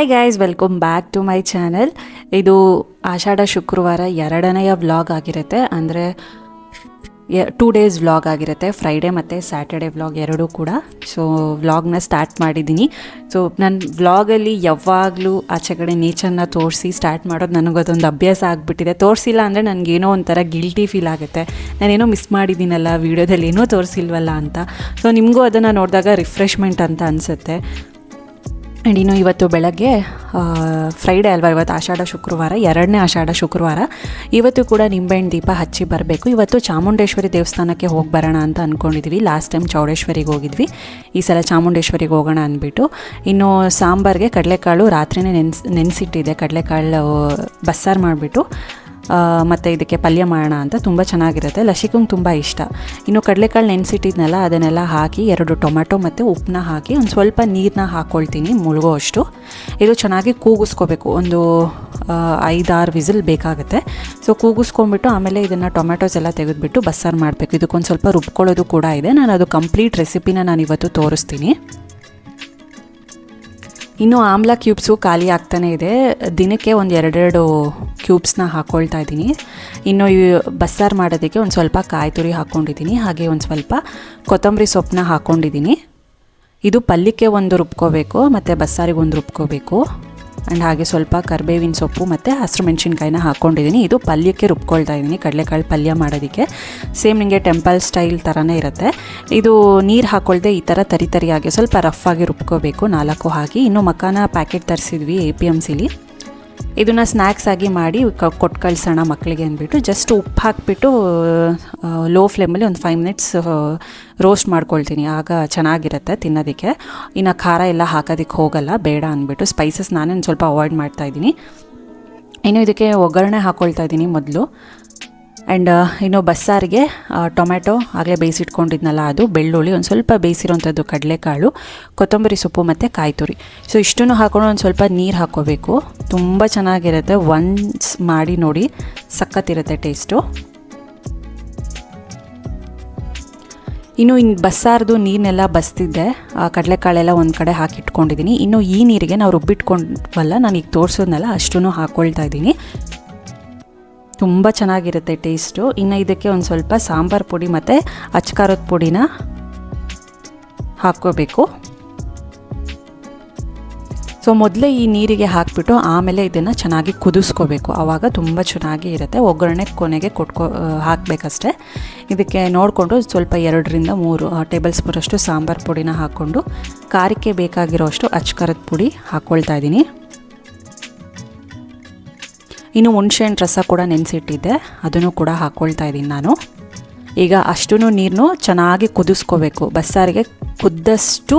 Hi guys welcome back to my channel ಇದು ಆಷಾಢ ಶುಕ್ರವಾರ ಎರಡನೆಯ ವ್ಲಾಗ್ ಆಗಿರುತ್ತೆ. ಅಂದರೆ ಟೂ ಡೇಸ್ ವ್ಲಾಗ್ ಆಗಿರುತ್ತೆ. ಫ್ರೈಡೇ ಮತ್ತು ಸ್ಯಾಟರ್ಡೆ ವ್ಲಾಗ್ ಎರಡೂ ಕೂಡ. ಸೊ ವ್ಲಾಗ್ನ ಸ್ಟಾರ್ಟ್ ಮಾಡಿದ್ದೀನಿ. ಸೊ ನನ್ನ ವ್ಲಾಗಲ್ಲಿ ಯಾವಾಗಲೂ ಆಚೆ ಕಡೆ ನೇಚರ್ನ ತೋರಿಸಿ ಸ್ಟಾರ್ಟ್ ಮಾಡೋದು ನನಗದೊಂದು ಅಭ್ಯಾಸ ಆಗಿಬಿಟ್ಟಿದೆ. ತೋರಿಸಿಲ್ಲ ಅಂದರೆ ನನಗೇನೋ ಒಂಥರ ಗಿಲ್ಟಿ ಫೀಲ್ ಆಗುತ್ತೆ. ನಾನೇನೋ ಮಿಸ್ ಮಾಡಿದ್ದೀನಲ್ಲ ವೀಡಿಯೋದಲ್ಲಿ ಏನೋ ತೋರಿಸಿಲ್ವಲ್ಲ ಅಂತ. ಸೊ ನಿಮಗೂ ಅದನ್ನು ನೋಡಿದಾಗ ರಿಫ್ರೆಶ್ಮೆಂಟ್ ಅಂತ ಅನಿಸುತ್ತೆ. ಆ್ಯಂಡ್ ಇನ್ನು ಇವತ್ತು ಬೆಳಗ್ಗೆ ಫ್ರೈಡೇ ಅಲ್ವಾ, ಇವತ್ತು ಆಷಾಢ ಶುಕ್ರವಾರ, ಎರಡನೇ ಆಷಾಢ ಶುಕ್ರವಾರ. ಇವತ್ತು ಕೂಡ ನಿಂಬೆಹಣ್ಣು ದೀಪ ಹಚ್ಚಿ ಬರಬೇಕು. ಇವತ್ತು ಚಾಮುಂಡೇಶ್ವರಿ ದೇವಸ್ಥಾನಕ್ಕೆ ಹೋಗಿ ಬರೋಣ ಅಂತ ಅಂದ್ಕೊಂಡಿದ್ವಿ ಲಾಸ್ಟ್ ಟೈಮ್ ಚೌಡೇಶ್ವರಿಗೆ ಹೋಗಿದ್ವಿ. ಈ ಸಲ ಚಾಮುಂಡೇಶ್ವರಿಗೆ ಹೋಗೋಣ ಅಂದ್ಬಿಟ್ಟು. ಇನ್ನು ಸಾಂಬಾರ್ಗೆ ಕಡಲೆಕಾಳು ರಾತ್ರಿನೇ ನೆನ್ಸ್, ನೆನೆಸಿಟ್ಟಿದೆ. ಕಡಲೆಕಾಳು ಬಸ್ಸಾರು ಮಾಡಿಬಿಟ್ಟು. ಮತ್ತು ಇದಕ್ಕೆ ಪಲ್ಯ ಮಾಡೋಣ ಅಂತ ತುಂಬ ಚೆನ್ನಾಗಿರುತ್ತೆ. ಲಸಿಕಂಗೆ ತುಂಬ ಇಷ್ಟ. ಇನ್ನು ಕಡಲೆಕಾಳು ನೆನೆಸಿಟ್ಟಿದ್ನಲ್ಲ, ಅದನ್ನೆಲ್ಲ ಹಾಕಿ ಎರಡು ಟೊಮೆಟೊ ಮತ್ತು ಉಪ್ಪನ್ನ ಹಾಕಿ ಒಂದು ಸ್ವಲ್ಪ ನೀರನ್ನ ಹಾಕ್ಕೊಳ್ತೀನಿ ಮುಳುಗೋ ಅಷ್ಟು. ಇದು ಚೆನ್ನಾಗಿ ಕೂಗಿಸ್ಕೋಬೇಕು. ಒಂದು ಐದಾರು ವಿಸಿಲ್ ಬೇಕಾಗುತ್ತೆ. ಸೊ ಕೂಗಿಸ್ಕೊಂಬಿಟ್ಟು ಆಮೇಲೆ ಇದನ್ನು ಟೊಮೆಟೊಸ್ ಎಲ್ಲ ತೆಗೆದುಬಿಟ್ಟು ಬಸ್ಸಾರು ಮಾಡಬೇಕು. ಇದಕ್ಕೊಂದು ಸ್ವಲ್ಪ ರುಬ್ಕೊಳ್ಳೋದು ಕೂಡ ಇದೆ. ನಾನು ಅದು ಕಂಪ್ಲೀಟ್ ರೆಸಿಪಿನ ನಾನು ಇವತ್ತು ತೋರಿಸ್ತೀನಿ. ಇನ್ನು ಆಮ್ಲ ಕ್ಯೂಬ್ಸು ಖಾಲಿ ಆಗ್ತಾನೆ ಇದೆ. ದಿನಕ್ಕೆ ಒಂದು ಎರಡೆರಡು ಕ್ಯೂಬ್ಸ್ನ ಹಾಕ್ಕೊಳ್ತಾ ಇದ್ದೀನಿ. ಇನ್ನು ಈ ಬಸ್ಸಾರು ಮಾಡೋದಕ್ಕೆ ಒಂದು ಸ್ವಲ್ಪ ಕಾಯಿ ತುರಿ ಹಾಕ್ಕೊಂಡಿದ್ದೀನಿ ಹಾಗೆ ಒಂದು ಸ್ವಲ್ಪ ಕೊತ್ತಂಬರಿ ಸೊಪ್ಪನ್ನ ಹಾಕ್ಕೊಂಡಿದ್ದೀನಿ ಇದು ಪಲ್ಯಕ್ಕೆ ಒಂದು ರುಬ್ಕೋಬೇಕು, ಮತ್ತು ಬಸ್ಸಾರಿಗೆ ಒಂದು ರುಬ್ಕೋಬೇಕು. ಆ್ಯಂಡ್ ಹಾಗೆ ಸ್ವಲ್ಪ ಕರಿಬೇವಿನ ಸೊಪ್ಪು ಮತ್ತು ಹಸಿರು ಮೆಣಸಿನ್ಕಾಯಿನ ಹಾಕ್ಕೊಂಡಿದ್ದೀನಿ ಇದು ಪಲ್ಯಕ್ಕೆ ರುಬ್ಕೊಳ್ತಾ ಇದ್ದೀನಿ ಕಡಲೆಕಾಳು ಪಲ್ಯ ಮಾಡೋದಕ್ಕೆ. ಸೇಮ್ ನಿಮಗೆ ಟೆಂಪಲ್ ಸ್ಟೈಲ್ ಥರನೇ ಇರುತ್ತೆ. ಇದು ನೀರು ಹಾಕ್ಕೊಳ್ದೆ ಈ ಥರ ತರಿ ತರಿಯಾಗಿ ಸ್ವಲ್ಪ ರಫ್ ಆಗಿ ರುಬ್ಕೋಬೇಕು ನಾಲ್ಕು ಹಾಕಿ. ಇನ್ನು ಮಕಾನ ಪ್ಯಾಕೆಟ್ ತರಿಸಿದ್ವಿ ಎ ಪಿ ಎಂ ಸಿಲಿ ಇದನ್ನು ಸ್ನ್ಯಾಕ್ಸ್ ಆಗಿ ಮಾಡಿ ಕೊಟ್ಟು ಕಳಿಸೋಣ ಮಕ್ಕಳಿಗೆ ಅಂದ್ಬಿಟ್ಟು ಜಸ್ಟ್ ಉಪ್ಪು ಹಾಕಿಬಿಟ್ಟು ಲೋ ಫ್ಲೇಮಲ್ಲಿ ಒಂದು ಫೈವ್ ಮಿನಿಟ್ಸ್ ರೋಸ್ಟ್ ಮಾಡ್ಕೊಳ್ತೀನಿ. ಆಗ ಚೆನ್ನಾಗಿರುತ್ತೆ ತಿನ್ನೋದಕ್ಕೆ. ಇನ್ನು ಖಾರ ಎಲ್ಲ ಹಾಕೋದಕ್ಕೆ ಹೋಗಲ್ಲ, ಬೇಡ ಅಂದ್ಬಿಟ್ಟು ಸ್ಪೈಸಸ್ ನಾನೇ ಸ್ವಲ್ಪ ಅವಾಯ್ಡ್ ಮಾಡ್ತಾಯಿದ್ದೀನಿ ಇನ್ನು ಇದಕ್ಕೆ ಒಗ್ಗರಣೆ ಹಾಕ್ಕೊಳ್ತಾ ಇದ್ದೀನಿ ಮೊದಲು. ಆ್ಯಂಡ್ ಇನ್ನು ಬಸ್ಸಾರಿಗೆ ಟೊಮೆಟೊ ಆಗಲೇ ಬೇಯಿಸಿಟ್ಕೊಂಡಿದ್ನಲ್ಲ ಅದು, ಬೆಳ್ಳುಳ್ಳಿ, ಒಂದು ಸ್ವಲ್ಪ ಬೇಯಿಸಿರೋಂಥದ್ದು ಕಡಲೆಕಾಳು, ಕೊತ್ತಂಬರಿ ಸೊಪ್ಪು ಮತ್ತು ಕಾಯಿ ತುರಿ ಸೊ ಇಷ್ಟನ್ನು ಹಾಕೊಂಡು ಒಂದು ಸ್ವಲ್ಪ ನೀರು ಹಾಕ್ಕೋಬೇಕು. ತುಂಬ ಚೆನ್ನಾಗಿರುತ್ತೆ. ಒನ್ಸ್ ಮಾಡಿ ನೋಡಿ, ಸಖತ್ತಿರುತ್ತೆ ಟೇಸ್ಟು ಇನ್ನು ಇನ್ನು ಬಸ್ಸಾರ್ದು ನೀರನ್ನೆಲ್ಲ ಬಸ್ತಿದ್ದೆ. ಆ, ಕಡಲೆಕಾಳೆಲ್ಲ ಒಂದು ಕಡೆ ಹಾಕಿಟ್ಕೊಂಡಿದ್ದೀನಿ ಇನ್ನು ಈ ನೀರಿಗೆ ನಾವು ರುಬ್ಬಿಟ್ಕೊಂಡ್ವಲ್ಲ ನಾನು ಈಗ ತೋರಿಸೋದ್ನೆಲ್ಲ ಅಷ್ಟೂ ಹಾಕ್ಕೊಳ್ತಾ ಇದ್ದೀನಿ. ತುಂಬ ಚೆನ್ನಾಗಿರುತ್ತೆ ಟೇಸ್ಟು. ಇನ್ನು ಇದಕ್ಕೆ ಒಂದು ಸ್ವಲ್ಪ ಸಾಂಬಾರು ಪುಡಿ ಮತ್ತು ಅಚ್ಕಾರದ ಪುಡಿನ ಹಾಕ್ಕೋಬೇಕು. ಸೊ ಮೊದಲೇ ಈ ನೀರಿಗೆ ಹಾಕಿಬಿಟ್ಟು ಆಮೇಲೆ ಇದನ್ನು ಚೆನ್ನಾಗಿ ಕುದಿಸ್ಕೋಬೇಕು. ಆವಾಗ ತುಂಬ ಚೆನ್ನಾಗಿ ಇರುತ್ತೆ. ಒಗ್ಗರಣೆ ಕೊನೆಗೆ ಕೊಟ್ಕೊ ಹಾಕಬೇಕಷ್ಟೆ. ಇದಕ್ಕೆ ನೋಡಿಕೊಂಡು ಸ್ವಲ್ಪ ಎರಡರಿಂದ ಮೂರು ಟೇಬಲ್ ಸ್ಪೂನಷ್ಟು ಸಾಂಬಾರು ಪುಡಿನ ಹಾಕ್ಕೊಂಡು ಖಾರಕ್ಕೆ ಬೇಕಾಗಿರೋ ಅಷ್ಟು ಅಚ್ಕಾರದ ಪುಡಿ ಹಾಕ್ಕೊಳ್ತಾ ಇದ್ದೀನಿ. ಇನ್ನು ಹುಣ್ಸೆಹಣ್ಣು ರಸ ಕೂಡ ನೆನೆಸಿಟ್ಟಿದ್ದೆ. ಅದನ್ನು ಕೂಡ ಹಾಕ್ಕೊಳ್ತಾ ಇದ್ದೀನಿ ನಾನು. ಈಗ ಅಷ್ಟೂ ನೀರನ್ನು ಚೆನ್ನಾಗಿ ಕುದಿಸ್ಕೋಬೇಕು. ಬಸ್ಸಾರಿಗೆ ಕುದ್ದಷ್ಟು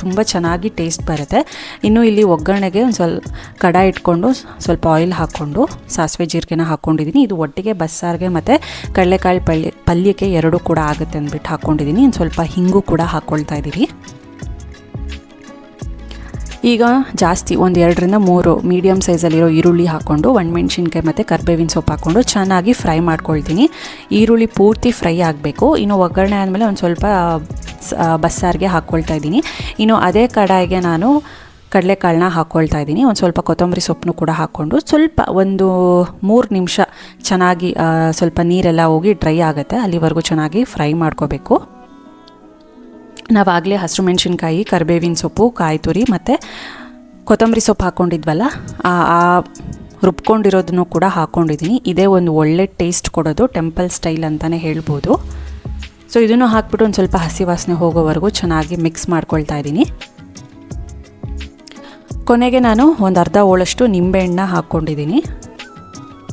ತುಂಬ ಚೆನ್ನಾಗಿ ಟೇಸ್ಟ್ ಬರುತ್ತೆ. ಇನ್ನು ಇಲ್ಲಿ ಒಗ್ಗರಣೆಗೆ ಒಂದು ಸ್ವಲ್ಪ ಕಡ ಇಟ್ಕೊಂಡು ಸ್ವಲ್ಪ ಆಯಿಲ್ ಹಾಕ್ಕೊಂಡು, ಸಾಸಿವೆ ಜೀರಿಗೆನ ಹಾಕ್ಕೊಂಡಿದ್ದೀನಿ ಇದು ಒಟ್ಟಿಗೆ ಬಸ್ಸಾರಿಗೆ ಮತ್ತು ಕಡಲೆಕಾಳು ಪಲ್ಯ, ಪಲ್ಯಕ್ಕೆ ಎರಡೂ ಕೂಡ ಆಗುತ್ತೆ ಅಂದ್ಬಿಟ್ಟು ಹಾಕ್ಕೊಂಡಿದ್ದೀನಿ ಒಂದು ಸ್ವಲ್ಪ ಹಿಂಗು ಕೂಡ ಹಾಕ್ಕೊಳ್ತಾ ಇದ್ದೀವಿ ಈಗ ಜಾಸ್ತಿ ಒಂದು ಎರಡರಿಂದ ಮೂರು ಮೀಡಿಯಮ್ ಸೈಜಲ್ಲಿರೋ ಈರುಳ್ಳಿ ಹಾಕ್ಕೊಂಡು ಒಣಮೆಣ್ಸಿನ್ಕಾಯಿ ಮತ್ತು ಕರ್ಬೇವಿನ ಸೊಪ್ಪು ಹಾಕ್ಕೊಂಡು ಚೆನ್ನಾಗಿ ಫ್ರೈ ಮಾಡ್ಕೊಳ್ತೀನಿ. ಈರುಳ್ಳಿ ಪೂರ್ತಿ ಫ್ರೈ ಆಗಬೇಕು. ಇನ್ನು ಒಗ್ಗರಣೆ ಆದಮೇಲೆ ಒಂದು ಸ್ವಲ್ಪ ಬಸ್ಸಾರಿಗೆ ಹಾಕ್ಕೊಳ್ತಾ ಇದ್ದೀನಿ. ಇನ್ನು ಅದೇ ಕಡಾಯಿಗೆ ನಾನು ಕಡಲೆಕಾಳನ್ನ ಹಾಕ್ಕೊಳ್ತಾ ಇದ್ದೀನಿ. ಒಂದು ಸ್ವಲ್ಪ ಕೊತ್ತಂಬರಿ ಸೊಪ್ಪನ್ನು ಕೂಡ ಹಾಕ್ಕೊಂಡು ಸ್ವಲ್ಪ ಒಂದು ಮೂರು ನಿಮಿಷ ಚೆನ್ನಾಗಿ ಸ್ವಲ್ಪ ನೀರೆಲ್ಲ ಹೋಗಿ ಡ್ರೈ ಆಗುತ್ತೆ. ಅಲ್ಲಿವರೆಗೂ ಚೆನ್ನಾಗಿ ಫ್ರೈ ಮಾಡ್ಕೋಬೇಕು. ನಾವಾಗಲೇ ಹಸಿರು ಮೆಣಸಿನ್ಕಾಯಿ, ಕರಿಬೇವಿನ ಸೊಪ್ಪು ಕಾಯಿ ತುರಿ ಮತ್ತು ಕೊತ್ತಂಬರಿ ಸೊಪ್ಪು ಹಾಕ್ಕೊಂಡಿದ್ವಲ್ಲ ಆ ರುಬ್ಕೊಂಡಿರೋದನ್ನು ಕೂಡ ಹಾಕ್ಕೊಂಡಿದ್ದೀನಿ ಇದೇ ಒಂದು ಒಳ್ಳೆ ಟೇಸ್ಟ್ ಕೊಡೋದು, ಟೆಂಪಲ್ ಸ್ಟೈಲ್ ಅಂತಲೇ ಹೇಳ್ಬೋದು. ಸೊ ಇದನ್ನು ಹಾಕ್ಬಿಟ್ಟು ಒಂದು ಸ್ವಲ್ಪ ಹಸಿ ವಾಸನೆ ಹೋಗೋವರೆಗೂ ಚೆನ್ನಾಗಿ ಮಿಕ್ಸ್ ಮಾಡ್ಕೊಳ್ತಾ ಇದ್ದೀನಿ. ಕೊನೆಗೆ ನಾನು ಒಂದು ಅರ್ಧ ಓಳಷ್ಟು ನಿಂಬೆಹಣ್ಣ ಹಾಕ್ಕೊಂಡಿದ್ದೀನಿ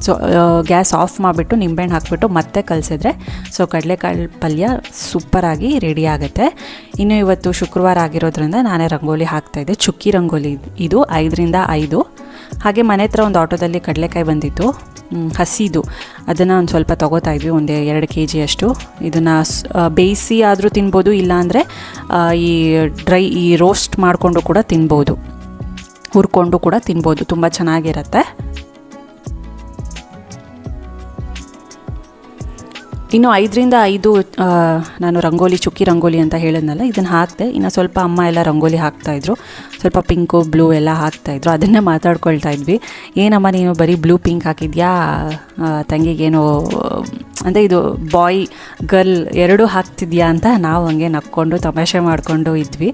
ಸೊ ಗ್ಯಾಸ್ ಆಫ್ ಮಾಡಿಬಿಟ್ಟು ನಿಂಬೆಹಣ್ಣು ಹಾಕಿಬಿಟ್ಟು ಮತ್ತೆ ಕಲಸಿದ್ರೆ ಸೊ, ಕಡಲೆಕಾಳು ಪಲ್ಯ ಸೂಪರಾಗಿ ರೆಡಿ ಆಗುತ್ತೆ. ಇನ್ನು ಇವತ್ತು ಶುಕ್ರವಾರ ಆಗಿರೋದ್ರಿಂದ ನಾನೇ ರಂಗೋಲಿ ಹಾಕ್ತಾಯಿದ್ದೆ ಚುಕ್ಕಿ ರಂಗೋಲಿ ಇದು ಐದರಿಂದ ಐದು. ಹಾಗೆ ಮನೆ ಹತ್ರ ಒಂದು ಆಟೋದಲ್ಲಿ ಕಡಲೆಕಾಯಿ ಬಂದಿತ್ತು. ಹಸಿದು. ಅದನ್ನು ಒಂದು ಸ್ವಲ್ಪ ತೊಗೋತಾ ಇದ್ವಿ, ಒಂದು ಎರಡು ಕೆ ಜಿಯಷ್ಟು ಇದನ್ನು ಬೇಯಿಸಿ ಆದರೂ ತಿನ್ಬೋದು, ಇಲ್ಲಾಂದರೆ ಈ ಡ್ರೈ, ಈ ರೋಸ್ಟ್ ಮಾಡಿಕೊಂಡು ಕೂಡ ತಿನ್ಬೋದು. ಹುರ್ಕೊಂಡು ಕೂಡ ತಿನ್ಬೋದು. ತುಂಬ ಚೆನ್ನಾಗಿರುತ್ತೆ. ಇನ್ನು ಐದರಿಂದ ಐದು ನಾನು ರಂಗೋಲಿ, ಚುಕ್ಕಿ ರಂಗೋಲಿ ಅಂತ ಹೇಳಿದ್ನಲ್ಲ, ಇದನ್ನು ಹಾಕಿದೆ, ಇನ್ನು ಸ್ವಲ್ಪ ಅಮ್ಮ ಎಲ್ಲ ರಂಗೋಲಿ ಹಾಕ್ತಾಯಿದ್ರು ಸ್ವಲ್ಪ ಪಿಂಕು, ಬ್ಲೂ ಎಲ್ಲ ಹಾಕ್ತಾಯಿದ್ರು ಅದನ್ನೇ ಮಾತಾಡ್ಕೊಳ್ತಾ ಇದ್ವಿ. ಏನಮ್ಮ, ನೀನು ಬರೀ ಬ್ಲೂ ಪಿಂಕ್ ಹಾಕಿದ್ಯಾ? ತಂಗಿಗೇನು, ಅಂದರೆ ಇದು ಬಾಯ್, ಗರ್ಲ್ ಎರಡೂ ಹಾಕ್ತಿದ್ಯಾ ಅಂತ ನಾವು ಹಂಗೆ ನಕ್ಕೊಂಡು ತಮಾಷೆ ಮಾಡಿಕೊಂಡು ಇದ್ವಿ.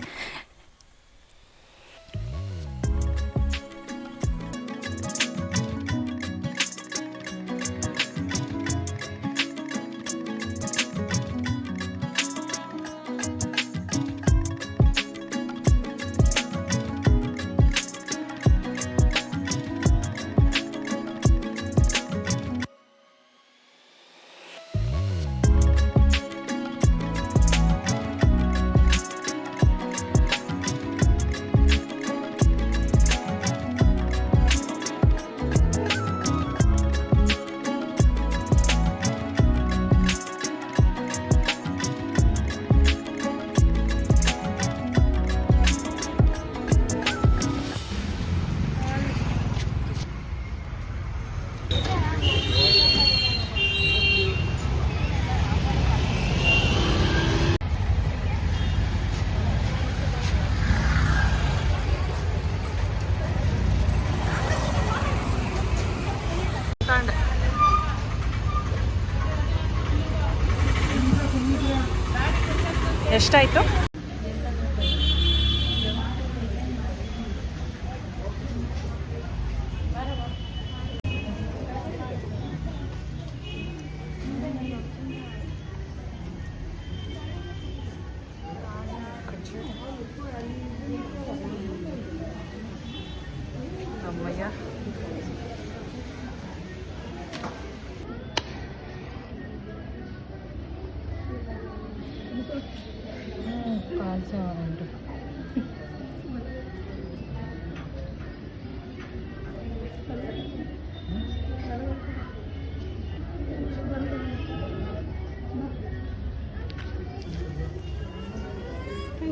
টাই তো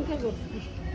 생각이 없어.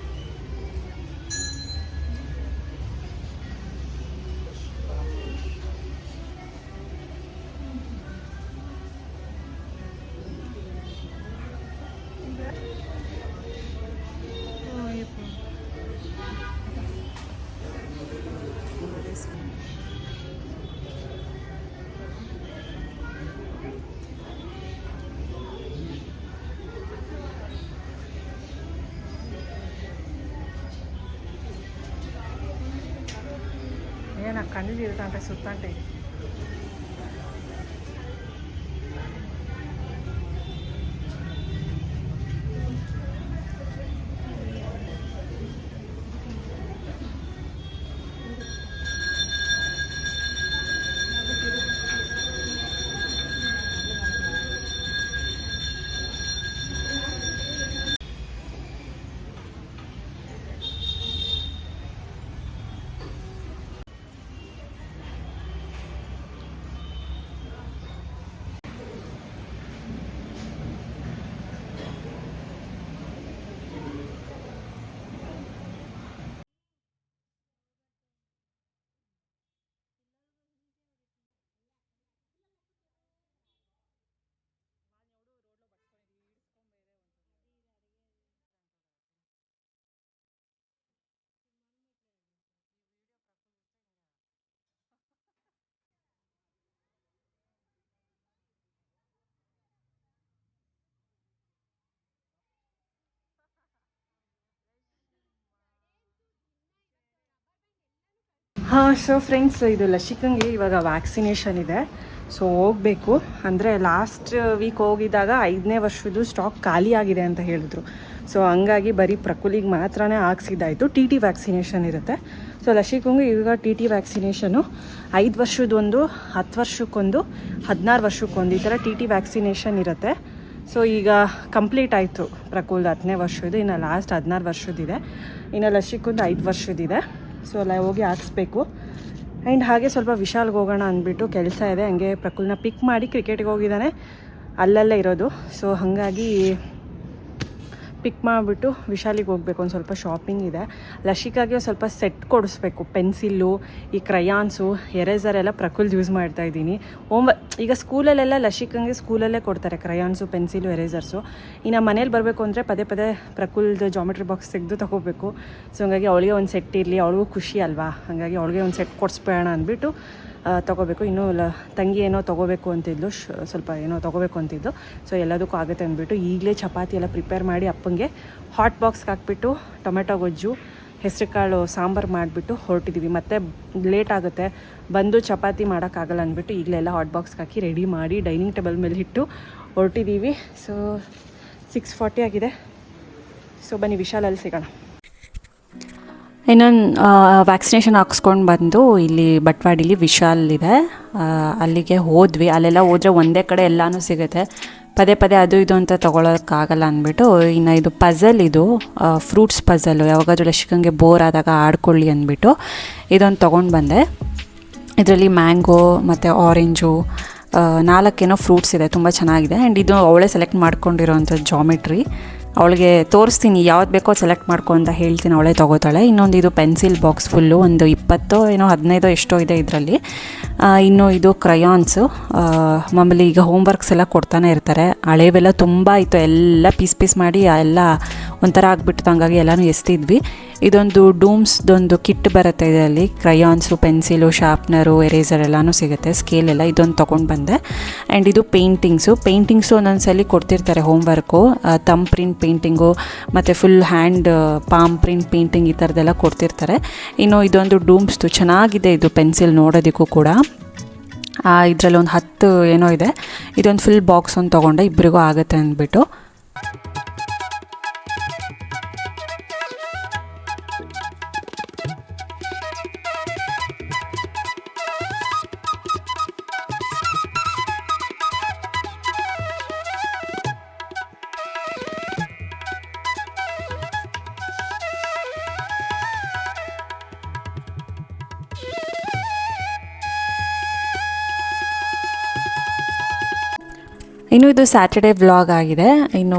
ഒരു జీవితాంత సుత్తంటే ಹಾಂ ಸೊ ಫ್ರೆಂಡ್ಸ್ ಇದು ಲಸಿಕಂಗೆ ಇವಾಗ ವ್ಯಾಕ್ಸಿನೇಷನ್ ಇದೆ. ಸೊ ಹೋಗಬೇಕು. ಅಂದರೆ ಲಾಸ್ಟ್ ವೀಕ್ ಹೋಗಿದ್ದಾಗ ಐದನೇ ವರ್ಷದ್ದು ಸ್ಟಾಕ್ ಖಾಲಿ ಆಗಿದೆ ಅಂತ ಹೇಳಿದ್ರು. ಸೊ ಹಂಗಾಗಿ ಬರೀ ಪ್ರಕುಲಿಗೆ ಮಾತ್ರನೇ ಹಾಕ್ಸಿದ್ದಾಯಿತು. ಟಿ ಟಿ ವ್ಯಾಕ್ಸಿನೇಷನ್ ಇರುತ್ತೆ. ಸೊ ಲಸಿಕಂಗೆ ಇವಾಗ ಟಿ ಟಿ ವ್ಯಾಕ್ಸಿನೇಷನು ಐದು ವರ್ಷದೊಂದು ಹತ್ತು ವರ್ಷಕ್ಕೊಂದು, ಹದಿನಾರು ವರ್ಷಕ್ಕೊಂದು ಈ ಥರ ಟಿ ಟಿ ವ್ಯಾಕ್ಸಿನೇಷನ್ ಇರುತ್ತೆ. ಸೊ ಈಗ ಕಂಪ್ಲೀಟ್ ಆಯಿತು ಪ್ರಕುಲ್ದು ಹತ್ತನೇ ವರ್ಷದ್ದು. ಇನ್ನು ಲಾಸ್ಟ್ ಹದಿನಾರು ವರ್ಷದ್ದಿದೆ. ಇನ್ನು ಲಸಿಕೊಂದು ಐದು ವರ್ಷದಿದೆ ಸೊ ಅಲ್ಲ ಹೋಗಿ ಹಾಕ್ಸ್ಬೇಕು. ಆ್ಯಂಡ್ ಹಾಗೆ ಸ್ವಲ್ಪ ವಿಶಾಲ್ಗೆ ಹೋಗೋಣ ಅಂದ್ಬಿಟ್ಟು ಕೆಲಸ ಇದೆ. ಹಂಗೆ ಪ್ರಕುಲ್ನ ಪಿಕ್ ಮಾಡಿ ಕ್ರಿಕೆಟ್ಗೆ ಹೋಗಿದ್ದಾನೆ. ಅಲ್ಲಲ್ಲೇ ಇರೋದು. ಸೊ ಹಾಗಾಗಿ ಪಿಕ್ ಮಾಡಿಬಿಟ್ಟು ವಿಶಾಲಿಗೆ ಹೋಗ್ಬೇಕು, ಒಂದು ಸ್ವಲ್ಪ ಶಾಪಿಂಗ್ ಇದೆ. ಲಶಿಕಾಗೆ ಸ್ವಲ್ಪ ಸೆಟ್ ಕೊಡಿಸ್ಬೇಕು ಪೆನ್ಸಿಲ್ಲು ಈ ಕ್ರಯಾನ್ಸು ಎರೇಸರ್ ಎಲ್ಲ ಪ್ರಕುಲ್ ಯೂಸ್ ಮಾಡ್ತಾ ಇದ್ದೀನಿ. ಹೋಮ್ ಈಗ ಸ್ಕೂಲಲ್ಲೆಲ್ಲ ಲಶಿಕಂಗೆ ಸ್ಕೂಲಲ್ಲೇ ಕೊಡ್ತಾರೆ ಕ್ರಯಾನ್ಸು ಪೆನ್ಸಿಲು ಎರೇಸರ್ಸು ಇನ್ನು ಮನೇಲಿ ಬರಬೇಕು ಅಂದರೆ ಪದೇ ಪದೇ ಪ್ರಕುಲ್ದು ಜಾಮೆಟ್ರಿ ಬಾಕ್ಸ್ ತೆಗೆದು ತಗೋಬೇಕು. ಸೊ ಹಂಗಾಗಿ ಅವಳಿಗೆ ಒಂದು ಸೆಟ್ ಇರಲಿ, ಅವಳಿಗೂ ಖುಷಿ ಅಲ್ವಾ? ಹಾಗಾಗಿ ಅವಳಿಗೆ ಒಂದು ಸೆಟ್ ಕೊಡಿಸ್ಬೇಡ ಅಂದ್ಬಿಟ್ಟು ತಗೋಬೇಕು, ಇನ್ನೂ ಲ ತಂಗಿ ಏನೋ ತೊಗೋಬೇಕು ಅಂತಿದ್ಲು ಸ್ವಲ್ಪ ಏನೋ ತೊಗೋಬೇಕು ಅಂತಿದ್ದು ಸೊ ಎಲ್ಲದಕ್ಕೂ ಆಗುತ್ತೆ ಅಂದ್ಬಿಟ್ಟು ಈಗಲೇ ಚಪಾತಿ ಎಲ್ಲ ಪ್ರಿಪೇರ್ ಮಾಡಿ ಅಪ್ಪಂಗೆ ಹಾಟ್ ಬಾಕ್ಸ್ಗೆ ಹಾಕ್ಬಿಟ್ಟು ಟೊಮೆಟೊ ಗೊಜ್ಜು ಹೆಸರು ಕಾಳು ಸಾಂಬಾರು ಮಾಡಿಬಿಟ್ಟು ಹೊರಟಿದ್ದೀವಿ ಮತ್ತೆ ಲೇಟ್ ಆಗುತ್ತೆ, ಬಂದು ಚಪಾತಿ ಮಾಡೋಕ್ಕಾಗಲ್ಲ ಅಂದ್ಬಿಟ್ಟು ಈಗಲೇ ಎಲ್ಲ ಹಾಟ್ ಬಾಕ್ಸ್ಗೆ ಹಾಕಿ ರೆಡಿ ಮಾಡಿ ಡೈನಿಂಗ್ ಟೇಬಲ್ ಮೇಲೆ ಇಟ್ಟು ಹೊರಟಿದ್ದೀವಿ ಸೊ ಸಿಕ್ಸ್ ಫಾರ್ಟಿ ಆಗಿದೆ. ಸೊ ಬನ್ನಿ, ವಿಶಾಲಲ್ಲಿ ಸಿಗೋಣ. ಇನ್ನೊಂದು ವ್ಯಾಕ್ಸಿನೇಷನ್ ಹಾಕ್ಸ್ಕೊಂಡು ಬಂದು ಇಲ್ಲಿ ಬಟ್ವಾಡಿಲಿ ವಿಶಾಲ್ ಇದೆ. ಅಲ್ಲಿಗೆ ಹೋದ್ವಿ. ಅಲ್ಲೆಲ್ಲ ಹೋದರೆ ಒಂದೇ ಕಡೆ ಎಲ್ಲನೂ ಸಿಗುತ್ತೆ. ಪದೇ ಪದೇ ಅದು ಇದು ಅಂತ ತೊಗೊಳೋಕ್ಕಾಗಲ್ಲ ಅಂದ್ಬಿಟ್ಟು ಇನ್ನು ಇದು ಪಜಲ್ ಇದು ಫ್ರೂಟ್ಸ್ ಪಝಲ್ಲು ಯಾವಾಗಾದ್ರೂ ಲಶಿಕಂಗೆ ಬೋರ್ ಆದಾಗ ಆಡ್ಕೊಳ್ಳಿ ಅಂದ್ಬಿಟ್ಟು ಇದೊಂದು ತೊಗೊಂಡು ಬಂದೆ. ಇದರಲ್ಲಿ ಮ್ಯಾಂಗೋ ಮತ್ತು ಆರೆಂಜು ನಾಲ್ಕೇನೋ ಫ್ರೂಟ್ಸ್ ಇದೆ. ತುಂಬ ಚೆನ್ನಾಗಿದೆ. ಆ್ಯಂಡ್ ಇದು ಅವಳೇ ಸೆಲೆಕ್ಟ್ ಮಾಡ್ಕೊಂಡಿರೋವಂಥ ಜಾಮೆಟ್ರಿ ಅವಳಿಗೆ ತೋರಿಸ್ತೀನಿ, ಯಾವ್ದು ಬೇಕೋ ಸೆಲೆಕ್ಟ್ ಮಾಡ್ಕೊ ಅಂತ ಹೇಳ್ತೀನಿ ಅವಳೇ ತೊಗೋತಾಳೆ. ಇನ್ನೊಂದು ಇದು ಪೆನ್ಸಿಲ್ ಬಾಕ್ಸ್ ಫುಲ್ಲು ಒಂದು ಇಪ್ಪತ್ತೋ ಏನೋ ಹದಿನೈದೋ ಎಷ್ಟೋ ಇದೆ ಇದರಲ್ಲಿ. ಇನ್ನು ಇದು ಕ್ರಯಾನ್ಸು ಮಾಮೂಲಿ ಈಗ ಹೋಮ್ವರ್ಕ್ಸ್ ಎಲ್ಲ ಕೊಡ್ತಾನೆ ಇರ್ತಾರೆ. ಹಳೇವೆಲ್ಲ ತುಂಬ ಇತ್ತು ಎಲ್ಲ ಪೀಸ್ ಪೀಸ್ ಮಾಡಿ ಎಲ್ಲ ಒಂಥರ ಆಗಿಬಿಟ್ಟು ಹಂಗಾಗಿ ಎಲ್ಲನೂ ಎಸ್ತಿದ್ವಿ. ಇದೊಂದು ಡೂಮ್ಸ್ದೊಂದು ಕಿಟ್ ಬರುತ್ತೆ ಇದರಲ್ಲಿ. ಕ್ರಯಾನ್ಸು, ಪೆನ್ಸಿಲು, ಶಾರ್ಪ್ನರು, ಎರೇಸರ್ ಎಲ್ಲನೂ ಸಿಗುತ್ತೆ. ಸ್ಕೇಲ್ ಎಲ್ಲ ಇದೊಂದು ತೊಗೊಂಡು ಬಂದೆ. ಆ್ಯಂಡ್ ಇದು ಪೇಂಟಿಂಗ್ಸು. ಪೇಂಟಿಂಗ್ಸು ಒಂದೊಂದ್ಸಲಿ ಕೊಡ್ತಿರ್ತಾರೆ ಹೋಮ್ವರ್ಕು. ತಮ್ ಪ್ರಿಂಟ್ ಪೇಂಟಿಂಗು, ಮತ್ತು full hand, palm print painting ಈ ಥರದ್ದೆಲ್ಲ ಕೊಡ್ತಿರ್ತಾರೆ. ಇನ್ನು ಇದೊಂದು ಡೂಮ್ಸ್ದು. ಚೆನ್ನಾಗಿದೆ ಇದು ಪೆನ್ಸಿಲ್ ನೋಡೋದಕ್ಕೂ ಕೂಡ. ಇದರಲ್ಲಿ ಒಂದು ಹತ್ತು ಏನೋ ಇದೆ. ಇದೊಂದು ಫುಲ್ ಬಾಕ್ಸ್ ಒಂದು ತೊಗೊಂಡೆ. ಇಬ್ಬರಿಗೂ ಆಗುತ್ತೆ ಅಂದ್ಬಿಟ್ಟು. ಇನ್ನು ಇದು ಸ್ಯಾಟರ್ಡೆ ವ್ಲಾಗ್ ಆಗಿದೆ. ಇನ್ನು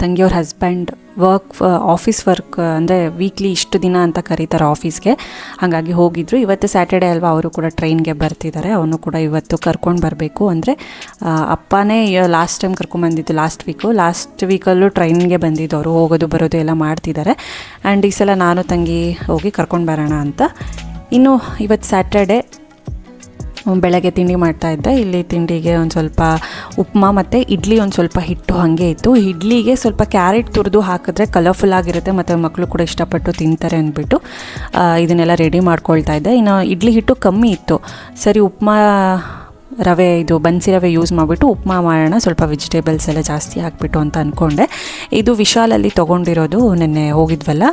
ತಂಗಿಯವ್ರ ಹಸ್ಬೆಂಡ್ ವರ್ಕ್ ಆಫೀಸ್ ವರ್ಕ್ ಅಂದರೆ ವೀಕ್ಲಿ ಇಷ್ಟು ದಿನ ಅಂತ ಕರೀತಾರೆ ಆಫೀಸ್ಗೆ ಹಾಗಾಗಿ ಹೋಗಿದ್ರು. ಇವತ್ತು ಸ್ಯಾಟರ್ಡೆ ಅಲ್ವಾ ಅವರು ಕೂಡ ಟ್ರೈನ್ಗೆ ಬರ್ತಿದ್ದಾರೆ. ಅವನು ಕೂಡ ಇವತ್ತು ಕರ್ಕೊಂಡು ಬರಬೇಕು. ಅಂದರೆ ಅಪ್ಪನೇ ಲಾಸ್ಟ್ ಟೈಮ್ ಕರ್ಕೊಂಡ್ಬಂದಿದ್ದು ಲಾಸ್ಟ್ ವೀಕು ಲಾಸ್ಟ್ ವೀಕಲ್ಲೂ ಟ್ರೈನ್ಗೆ ಬಂದಿದ್ದು ಅವರು. ಹೋಗೋದು, ಬರೋದು ಎಲ್ಲ ಮಾಡ್ತಿದ್ದಾರೆ. ಆ್ಯಂಡ್ ಈ ಸಲ ನಾನು ತಂಗಿ ಹೋಗಿ ಕರ್ಕೊಂಡು ಬರೋಣ ಅಂತ. ಇನ್ನು ಇವತ್ತು ಸ್ಯಾಟರ್ಡೇ ಬೆಳಗ್ಗೆ ತಿಂಡಿ ಮಾಡ್ತಾ ಇದ್ದೆ. ಇಲ್ಲಿ ತಿಂಡಿಗೆ ಒಂದು ಸ್ವಲ್ಪ ಉಪ್ಮಾ ಮತ್ತು ಇಡ್ಲಿ ಒಂದು ಸ್ವಲ್ಪ ಹಿಟ್ಟು ಹಾಗೆ ಇತ್ತು. ಇಡ್ಲಿಗೆ ಸ್ವಲ್ಪ ಕ್ಯಾರೆಟ್ ತುರಿದು ಹಾಕಿದ್ರೆ ಕಲರ್ಫುಲ್ ಆಗಿರುತ್ತೆ, ಮತ್ತು ಮಕ್ಕಳು ಕೂಡ ಇಷ್ಟಪಟ್ಟು ತಿಂತಾರೆ ಅಂದ್ಬಿಟ್ಟು ಇದನ್ನೆಲ್ಲ ರೆಡಿ ಮಾಡ್ಕೊಳ್ತಾ ಇದ್ದೆ. ಇನ್ನು ಇಡ್ಲಿ ಹಿಟ್ಟು ಕಮ್ಮಿ ಇತ್ತು. ಸರಿ, ಉಪ್ಮಾ ರವೆ ಇದು ಬನ್ಸಿ ರವೆ ಯೂಸ್ ಮಾಡಿಬಿಟ್ಟು ಉಪ್ಮಾ ಮಾಡೋಣ. ಸ್ವಲ್ಪ ವೆಜಿಟೇಬಲ್ಸ್ ಎಲ್ಲ ಜಾಸ್ತಿ ಹಾಕ್ಬಿಟ್ಟು ಅಂತ ಅಂದ್ಕೊಂಡೆ ಇದು ವಿಶಾಲಲ್ಲಿ ತೊಗೊಂಡಿರೋದು ನೆನ್ನೆ ಹೋಗಿದ್ವಲ್ಲ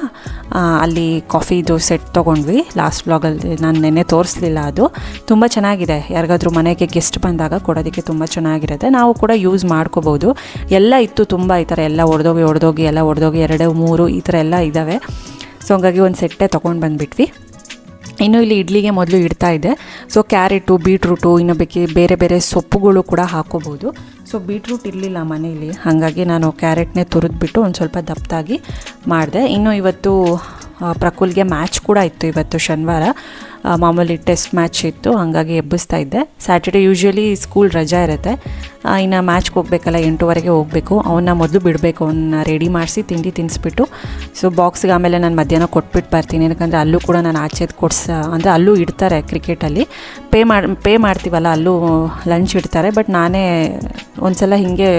ಅಲ್ಲಿ ಕಾಫಿದು ಸೆಟ್ ತೊಗೊಂಡ್ವಿ. ಲಾಸ್ಟ್ ವ್ಲಾಗಲ್ಲಿ ನಾನು ನೆನ್ನೆ ತೋರಿಸ್ಲಿಲ್ಲ ಅದು. ತುಂಬ ಚೆನ್ನಾಗಿದೆ. ಯಾರಿಗಾದರೂ ಮನೆಗೆ ಗೆಸ್ಟ್ ಬಂದಾಗ ಕೊಡೋದಕ್ಕೆ ತುಂಬ ಚೆನ್ನಾಗಿರುತ್ತೆ. ನಾವು ಕೂಡ ಯೂಸ್ ಮಾಡ್ಕೋಬೋದು. ಎಲ್ಲ ಇತ್ತು ತುಂಬ ಈ ಥರ, ಎಲ್ಲ ಒಡೆದೋಗಿ ಒಡೆದೋಗಿ, ಎಲ್ಲ ಒಡೆದೋಗಿ, ಎರಡು, ಮೂರು ಈ ಥರ ಎಲ್ಲ ಇದ್ದಾವೆ. ಸೊ ಹಂಗಾಗಿ ಒಂದು ಸೆಟ್ಟೇ ತೊಗೊಂಡು ಬಂದುಬಿಟ್ವಿ. ಇನ್ನು ಇಲ್ಲಿ ಇಡ್ಲಿಗೆ ಮೊದಲು ಇಡ್ತಾ ಇದೆ. ಸೊ ಕ್ಯಾರೆಟು ಬೀಟ್ರೂಟು ಇನ್ನು ಬೇರೆ ಬೇರೆ ಸೊಪ್ಪುಗಳು ಕೂಡ ಹಾಕೋಬೋದು ಸೊ ಬೀಟ್ರೂಟ್ ಇರಲಿಲ್ಲ ಮನೆಯಲ್ಲಿ. ಹಾಗಾಗಿ ನಾನು ಕ್ಯಾರೆಟ್ನೇ ತುರಿದ್ಬಿಟ್ಟು ಒಂದು ಸ್ವಲ್ಪ ದಪ್ಪದಾಗಿ ಮಾಡಿದೆ. ಇನ್ನು ಇವತ್ತು ಪ್ರಕುಲ್ಗೆ ಮ್ಯಾಚ್ ಕೂಡ ಇತ್ತು ಇವತ್ತು ಶನಿವಾರ. ಮಾಮೂಲಿ ಟೆಸ್ಟ್ ಮ್ಯಾಚ್ ಇತ್ತು. ಹಾಗಾಗಿ ಎಬ್ಬಿಸ್ತಾ ಇದ್ದೆ. ಸ್ಯಾಟರ್ಡೆ ಯೂಶ್ವಲಿ ಸ್ಕೂಲ್ ರಜಾ ಇರುತ್ತೆ. ಇನ್ನು ಮ್ಯಾಚ್ಗೆ ಹೋಗ್ಬೇಕಲ್ಲ, ಎಂಟೂವರೆಗೆ ಹೋಗಬೇಕು. ಅವನ್ನ ಮೊದಲು ಬಿಡಬೇಕು ಅವನ್ನ ರೆಡಿ ಮಾಡಿಸಿ ತಿಂಡಿ ತಿನ್ನಿಸ್ಬಿಟ್ಟು ಸೊ ಬಾಕ್ಸ್ಗೆ ಆಮೇಲೆ ನಾನು ಮಧ್ಯಾಹ್ನ ಕೊಟ್ಬಿಟ್ಟು ಬರ್ತೀನಿ. ಯಾಕಂದರೆ ಅಲ್ಲೂ ಕೂಡ ನಾನು ಆಚೆದು ಕೊಡ್ಸ, ಅಂದರೆ ಅಲ್ಲೂ ಇಡ್ತಾರೆ ಕ್ರಿಕೆಟಲ್ಲಿ ಪೇ ಮಾಡಿ ಪೇ ಮಾಡ್ತೀವಲ್ಲ, ಅಲ್ಲೂ ಲಂಚ್ ಇಡ್ತಾರೆ. ಬಟ್ ನಾನೇ ಒಂದ್ಸಲ ಹೀಗೆ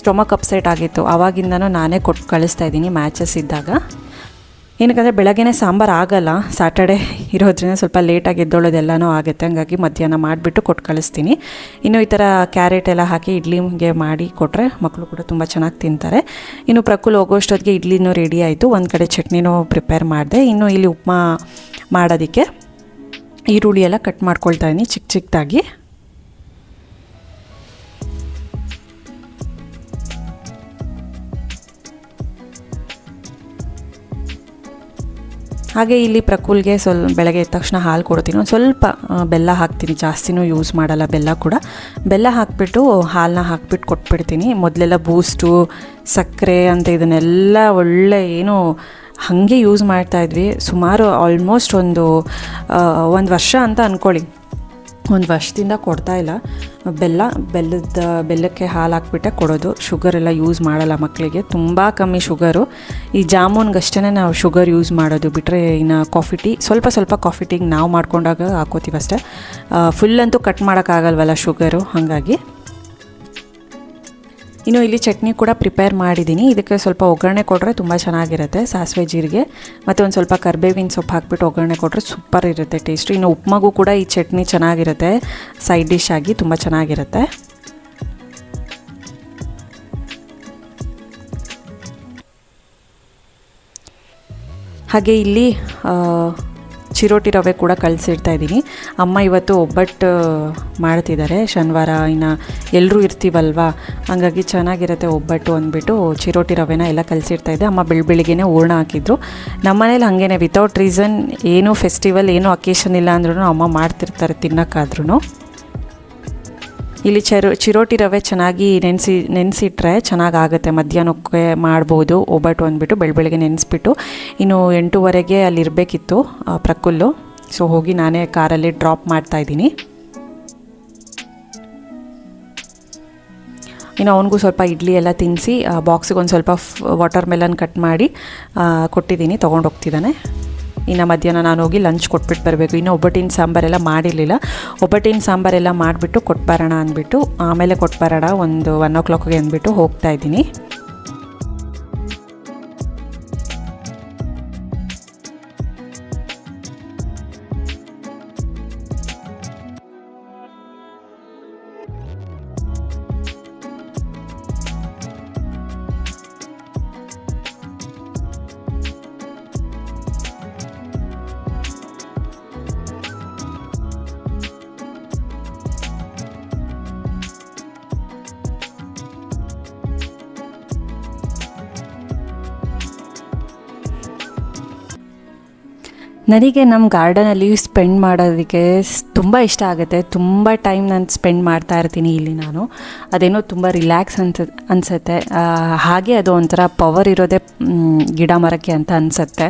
ಸ್ಟೊಮಕ್ ಅಪ್ಸೆಟ್ ಆಗಿತ್ತು. ಆವಾಗಿಂದನೂ ನಾನೇ ಕೊಟ್ಟು ಕಳಿಸ್ತಾ ಇದ್ದೀನಿ ಮ್ಯಾಚಸ್ ಇದ್ದಾಗ. ಏನಕ್ಕಂದರೆ ಬೆಳಗ್ಗೆನೇ ಸಾಂಬಾರು ಆಗಲ್ಲ. ಸ್ಯಾಟರ್ಡೆ ಇರೋದ್ರಿಂದ ಸ್ವಲ್ಪ ಲೇಟಾಗಿ ಎದ್ದೊಳೋದೆಲ್ಲನೂ ಆಗುತ್ತೆ. ಹಂಗಾಗಿ ಮಧ್ಯಾಹ್ನ ಮಾಡಿಬಿಟ್ಟು ಕೊಟ್ಟು ಕಳಿಸ್ತೀನಿ. ಇನ್ನು ಈ ಥರ ಕ್ಯಾರೆಟ್ ಎಲ್ಲ ಹಾಕಿ ಇಡ್ಲಿಗೆ ಮಾಡಿ ಕೊಟ್ಟರೆ ಮಕ್ಕಳು ಕೂಡ ತುಂಬ ಚೆನ್ನಾಗಿ ತಿಂತಾರೆ. ಇನ್ನು ಪ್ರಕುಲ್ ಹೋಗೋಷ್ಟೊತ್ತಿಗೆ ಇಡ್ಲಿನೂ ರೆಡಿ ಆಯಿತು. ಒಂದು ಕಡೆ ಚಟ್ನಿನೂ ಪ್ರಿಪೇರ್ ಮಾಡಿದೆ. ಇನ್ನು ಇಲ್ಲಿ ಉಪ್ಮಾ ಮಾಡೋದಕ್ಕೆ ಈರುಳ್ಳಿ ಎಲ್ಲ ಕಟ್ ಮಾಡ್ಕೊಳ್ತಾ ಇದ್ದೀನಿ ಚಿಕ್ಕ ಚಿಕ್ಕದಾಗಿ ಹಾಗೆ ಇಲ್ಲಿ ಪ್ರಕುಲ್ಗೆ ಸ್ವಲ್ಪ ಬೆಳಗ್ಗೆ ಎದ್ದ ತಕ್ಷಣ ಹಾಲು ಕೊಡ್ತೀನಿ. ಒಂದು ಸ್ವಲ್ಪ ಬೆಲ್ಲ ಹಾಕ್ತೀನಿ. ಜಾಸ್ತಿನೂ ಯೂಸ್ ಮಾಡಲ್ಲ ಬೆಲ್ಲ ಕೂಡ. ಬೆಲ್ಲ ಹಾಕಿಬಿಟ್ಟು ಹಾಲನ್ನ ಹಾಕ್ಬಿಟ್ಟು ಕೊಟ್ಬಿಡ್ತೀನಿ. ಮೊದಲೆಲ್ಲ ಬೂಸ್ಟು, ಸಕ್ಕರೆ ಅಂತ ಇದನ್ನೆಲ್ಲ ಒಳ್ಳೆ ಏನು ಹಾಗೆ ಯೂಸ್ ಮಾಡ್ತಾಯಿದ್ವಿ ಸುಮಾರು ಆಲ್ಮೋಸ್ಟ್ ಒಂದು ಒಂದು ವರ್ಷ ಅಂತ ಅಂದ್ಕೊಳ್ಳಿ ಒಂದು ವರ್ಷದಿಂದ ಕೊಡ್ತಾ ಇಲ್ಲ. ಬೆಲ್ಲ, ಬೆಲ್ಲದ, ಬೆಲ್ಲಕ್ಕೆ ಹಾಲು ಹಾಕ್ಬಿಟ್ಟೆ ಕೊಡೋದು. ಶುಗರ್ ಎಲ್ಲ ಯೂಸ್ ಮಾಡಲ್ಲ ಮಕ್ಕಳಿಗೆ ತುಂಬ ಕಮ್ಮಿ ಶುಗರು ಈ ಜಾಮೂನ್ಗಷ್ಟೇ ನಾವು ಶುಗರ್ ಯೂಸ್ ಮಾಡೋದು. ಬಿಟ್ಟರೆ ಇನ್ನು ಕಾಫಿ ಟೀ ಸ್ವಲ್ಪ ಸ್ವಲ್ಪ ಕಾಫಿ ಟೀಗೆ ನಾವು ಮಾಡ್ಕೊಂಡಾಗ ಹಾಕೋತೀವಿ ಅಷ್ಟೇ ಫುಲ್ ಅಂತೂ ಕಟ್ ಮಾಡೋಕ್ಕಾಗಲ್ವಲ್ಲ ಶುಗರು ಹಾಗಾಗಿ ಇನ್ನು ಇಲ್ಲಿ ಚಟ್ನಿ ಕೂಡ ಪ್ರಿಪೇರ್ ಮಾಡಿದ್ದೀನಿ. ಇದಕ್ಕೆ ಸ್ವಲ್ಪ ಒಗ್ಗರಣೆ ಕೊಟ್ಟರೆ ತುಂಬ ಚೆನ್ನಾಗಿರುತ್ತೆ ಸಾಸಿವೆ ಜೀರಿಗೆ. ಮತ್ತು ಒಂದು ಸ್ವಲ್ಪ ಕರ್ಬೇವಿನ ಸೊಪ್ಪು ಹಾಕ್ಬಿಟ್ಟು ಒಗ್ಗರಣೆ ಕೊಟ್ಟರೆ ಸೂಪರ್ ಇರುತ್ತೆ ಟೇಸ್ಟು. ಇನ್ನು ಉಪ್ಮಗೂ ಕೂಡ ಈ ಚಟ್ನಿ ಚೆನ್ನಾಗಿರುತ್ತೆ. ಸೈಡ್ ಡಿಶ್ ಆಗಿ ತುಂಬ ಚೆನ್ನಾಗಿರುತ್ತೆ. ಹಾಗೆ ಇಲ್ಲಿ ಚಿರೋಟಿ ರವೆ ಕೂಡ ಕಳಿಸಿಡ್ತಾ ಇದ್ದೀನಿ. ಅಮ್ಮ ಇವತ್ತು ಒಬ್ಬಟ್ಟು ಮಾಡ್ತಿದ್ದಾರೆ. ಶನಿವಾರ ಇನ್ನು ಎಲ್ಲರೂ ಇರ್ತೀವಲ್ವಾ? ಹಂಗಾಗಿ ಚೆನ್ನಾಗಿರುತ್ತೆ ಒಬ್ಬಟ್ಟು ಅಂದ್ಬಿಟ್ಟು ಚಿರೋಟಿ ರವೆನ ಎಲ್ಲ ಇದೆ. ಅಮ್ಮ ಬೆಳ ಬೆಳಿಗ್ಗೆನೇ ಹೂರ್ಣ ಹಾಕಿದ್ರು. ನಮ್ಮ ಮನೇಲಿ ಹಾಗೇನೆ ವಿತೌಟ್ ರೀಸನ್ ಏನೂ ಫೆಸ್ಟಿವಲ್ ಏನೂ ಅಕೇಶನ್ ಇಲ್ಲ ಅಂದ್ರೂ ಅಮ್ಮ ಮಾಡ್ತಿರ್ತಾರೆ ತಿನ್ನೋಕ್ಕಾದ್ರೂ ಇಲ್ಲಿ ಚರು, ಚಿರೋಟಿ ರವೆ ಚೆನ್ನಾಗಿ ನೆನೆಸಿ, ನೆನೆಸಿಟ್ರೆ ಚೆನ್ನಾಗಾಗುತ್ತೆ. ಮಧ್ಯಾಹ್ನಕ್ಕೆ ಮಾಡ್ಬೋದು. ಒಬ್ಬಟ್ಟು ಅಂದ್ಬಿಟ್ಟು ಬೆಳ ಬೆಳಗ್ಗೆ ನೆನೆಸ್ಬಿಟ್ಟು ಇನ್ನು ಎಂಟೂವರೆಗೆ ಅಲ್ಲಿ ಇರಬೇಕಿತ್ತು ಪ್ರಕುಲ್ಲು. ಸೊ ಹೋಗಿ ನಾನೇ ಕಾರಲ್ಲಿ ಡ್ರಾಪ್ ಮಾಡ್ತಾಯಿದ್ದೀನಿ ಇನ್ನು ಅವನಿಗೂ ಸ್ವಲ್ಪ ಇಡ್ಲಿ ಎಲ್ಲ ತಿನ್ನಿಸಿ ಬಾಕ್ಸಿಗೆ ಒಂದು ಸ್ವಲ್ಪ ವಾಟರ್ ಮೆಲನ್ ಕಟ್ ಮಾಡಿ ಕೊಟ್ಟಿದ್ದೀನಿ. ತೊಗೊಂಡು ಹೋಗ್ತಿದ್ದಾನೆ ಇನ್ನು ಮಧ್ಯಾಹ್ನ ನಾನು ಹೋಗಿ ಲಂಚ್ ಕೊಟ್ಬಿಟ್ಟು ಬರಬೇಕು. ಇನ್ನು ಒಬ್ಬಟ್ಟಿನ ಸಾಂಬಾರೆಲ್ಲ ಮಾಡಿರಲಿಲ್ಲ. ಒಬ್ಬಟ್ಟಿನ ಸಾಂಬಾರೆಲ್ಲ ಮಾಡಿಬಿಟ್ಟು ಕೊಟ್ಬರೋಣ ಅಂದ್ಬಿಟ್ಟು ಆಮೇಲೆ ಕೊಟ್ಬರೋಣ ಒಂದು ಒನ್ ಓ ಕ್ಲಾಕ್ಗೆ ಅಂದ್ಬಿಟ್ಟು ಹೋಗ್ತಾ ಇದ್ದೀನಿ. ನನಗೆ ನಮ್ಮ ಗಾರ್ಡನಲ್ಲಿ ಸ್ಪೆಂಡ್ ಮಾಡೋದಕ್ಕೆ ತುಂಬ ಇಷ್ಟ ಆಗುತ್ತೆ. ತುಂಬ ಟೈಮ್ ನಾನು ಸ್ಪೆಂಡ್ ಮಾಡ್ತಾ ಇರ್ತೀನಿ ಇಲ್ಲಿ ನಾನು. ಅದೇನೋ ತುಂಬ ರಿಲ್ಯಾಕ್ಸ್ ಅನ್ಸ, ಅನಿಸುತ್ತೆ. ಹಾಗೆ ಅದು ಒಂಥರ ಪವರ್ ಇರೋದೇ ಗಿಡ ಮರಕ್ಕೆ ಅಂತ ಅನಿಸುತ್ತೆ.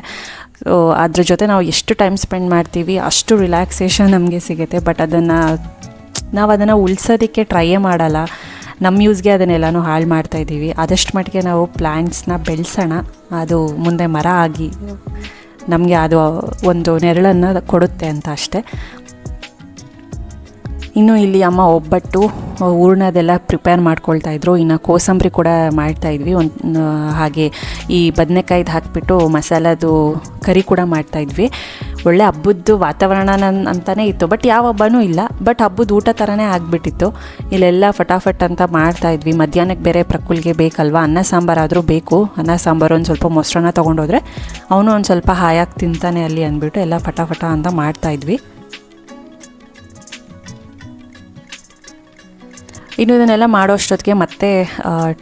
ಅದ್ರ ಜೊತೆ ನಾವು ಎಷ್ಟು ಟೈಮ್ ಸ್ಪೆಂಡ್ ಮಾಡ್ತೀವಿ, ಅಷ್ಟು ರಿಲ್ಯಾಕ್ಸೇಷನ್ ನಮಗೆ ಸಿಗುತ್ತೆ. ಬಟ್ ಅದನ್ನು, ನಾವು ಅದನ್ನು ಉಳಿಸೋದಕ್ಕೆ ಟ್ರೈಯೇ ಮಾಡಲ್ಲ. ನಮ್ಮ ಯೂಸ್ಗೆ ಅದನ್ನೆಲ್ಲನೂ ಹಾಳು ಮಾಡ್ತಾ ಇದ್ದೀವಿ. ಆದಷ್ಟು ಮಟ್ಟಿಗೆ ನಾವು ಪ್ಲ್ಯಾಂಟ್ಸ್ನ ಬೆಳೆಸೋಣ. ಅದು ಮುಂದೆ ಮರ ಆಗಿ ನಮಗೆ ಅದು ಒಂದು ನೆರಳನ್ನು ಕೊಡುತ್ತೆ ಅಂತ ಅಷ್ಟೇ. ಇನ್ನು ಇಲ್ಲಿ ಅಮ್ಮ ಒಬ್ಬಟ್ಟು ಹೂರ್ಣದೆಲ್ಲ ಪ್ರಿಪೇರ್ ಮಾಡ್ಕೊಳ್ತಾ ಇದ್ರು. ಇನ್ನು ಕೋಸಂಬರಿ ಕೂಡ ಮಾಡ್ತಾ ಇದ್ವಿ. ಒಂದು ಹಾಗೆ ಈ ಬದನೆಕಾಯ್ದು ಹಾಕಿಬಿಟ್ಟು ಮಸಾಲದು ಕರಿ ಕೂಡ ಮಾಡ್ತಾ ಇದ್ವಿ. ಒಳ್ಳೆ ಹಬ್ಬದ್ದು ವಾತಾವರಣ ಅಂತಲೇ ಇತ್ತು. ಬಟ್ ಯಾವ ಹಬ್ಬನೂ ಇಲ್ಲ. ಬಟ್ ಹಬ್ಬದ ಊಟ ಥರನೇ ಆಗಿಬಿಟ್ಟಿತ್ತು. ಇಲ್ಲೆಲ್ಲ ಫಟಾಫಟ್ ಅಂತ ಮಾಡ್ತಾ ಇದ್ವಿ. ಮಧ್ಯಾಹ್ನಕ್ಕೆ ಬೇರೆ ಪ್ರಕುಲ್ಗೆ ಬೇಕಲ್ವಾ? ಅನ್ನ ಸಾಂಬಾರಾದರೂ ಬೇಕು. ಅನ್ನ ಸಾಂಬಾರು ಒಂದು ಸ್ವಲ್ಪ ಮೊಸರನ್ನ ತೊಗೊಂಡೋದ್ರೆ ಅವನು ಒಂದು ಸ್ವಲ್ಪ ಹಾಯಾಗಿ ತಿಂತಾನೆ ಅಲ್ಲಿ ಅಂದ್ಬಿಟ್ಟು ಎಲ್ಲ ಫಟಾಫಟ ಅಂತ ಮಾಡ್ತಾ ಇನ್ನು ಇದನ್ನೆಲ್ಲ ಮಾಡೋ ಅಷ್ಟೊತ್ತಿಗೆ ಮತ್ತೆ